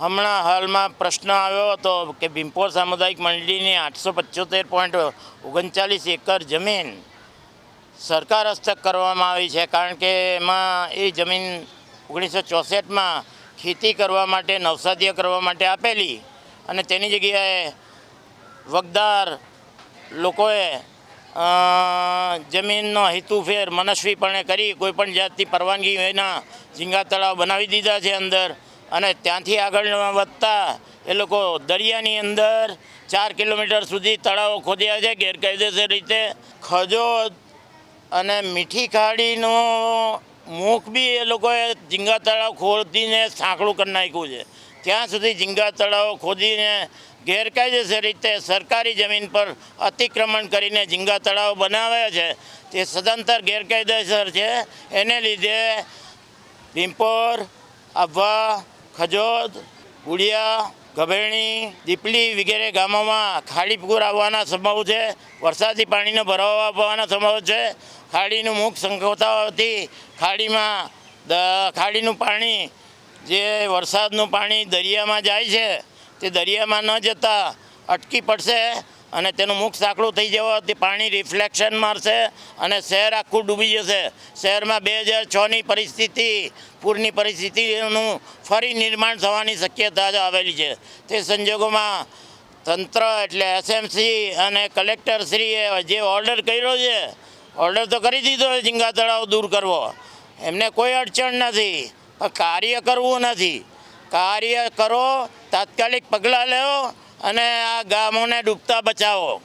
હમણાં હાલમાં પ્રશ્ન આવ્યો હતો કે ભીમપોર સામુદાયિક મંડળીની આઠસો પંચોતેર પોઈન્ટ ઓગણચાલીસ એકર જમીન સરકાર હસ્તક કરવામાં આવી છે, કારણ કે એમાં એ જમીન ઓગણીસો ચોસઠમાં ખેતી કરવા માટે નવસાદીય કરવા માટે આપેલી અને તેની જગ્યાએ વગદાર લોકોએ જમીનનો હેતુફેર મનસ્વીપણે કરી કોઈપણ જાતની પરવાનગી વિના ઝીંગા તળાવ બનાવી દીધા છે અંદર. અને ત્યાંથી આગળ વધતા એ લોકો દરિયાની અંદર ચાર કિલોમીટર સુધી તળાવો ખોદ્યા છે, ગેરકાયદેસર રીતે. ખજોદ અને મીઠી ખાડીનો મુખ બી એ લોકોએ ઝીંગા તળાવ ખોદીને સાંકડું કરી નાખ્યું છે. ત્યાં સુધી ઝીંગા તળાવો ખોદીને ગેરકાયદેસર રીતે સરકારી જમીન પર અતિક્રમણ કરીને ઝીંગા તળાવ બનાવ્યા છે. તે સદંતર ગેરકાયદેસર છે. એને લીધે પિંપોર આભા ખજોદ, ઉડિયા, ગભેણી, દીપલી વગેરે ગામોમાં ખાડી પૂર આવવાના સંભવ છે. વરસાદી પાણીનો ભરાવો આવવાના સંભવ છે. ખાડીનું મુખ સંકોચાવાથી ખાડીમાં ખાડીનું પાણી, જે વરસાદનું પાણી દરિયામાં જાય છે, તે દરિયામાં ન જતાં અટકી પડશે. અને તેનું મુખ સાંકડું થઈ જવાથી પાણી રિફ્લેક્શન મારશે અને શહેર આખું ડૂબી જશે. શહેરમાં બે હજાર છની પરિસ્થિતિ, પૂરની પરિસ્થિતિનું ફરી નિર્માણ થવાની શક્યતા જ આવેલી છે. તે સંજોગોમાં તંત્ર એટલે એસએમસી અને કલેક્ટરશ્રીએ જે ઓર્ડર કર્યો છે ઓર્ડર તો કરી દીધો છે ઝીંગા તળાવ દૂર કરવો. એમને કોઈ અડચણ નથી, પણ કાર્ય કરવું નથી. કાર્ય કરો, તાત્કાલિક પગલાં લેવો અને આ ગામોને ડૂબતા બચાવો.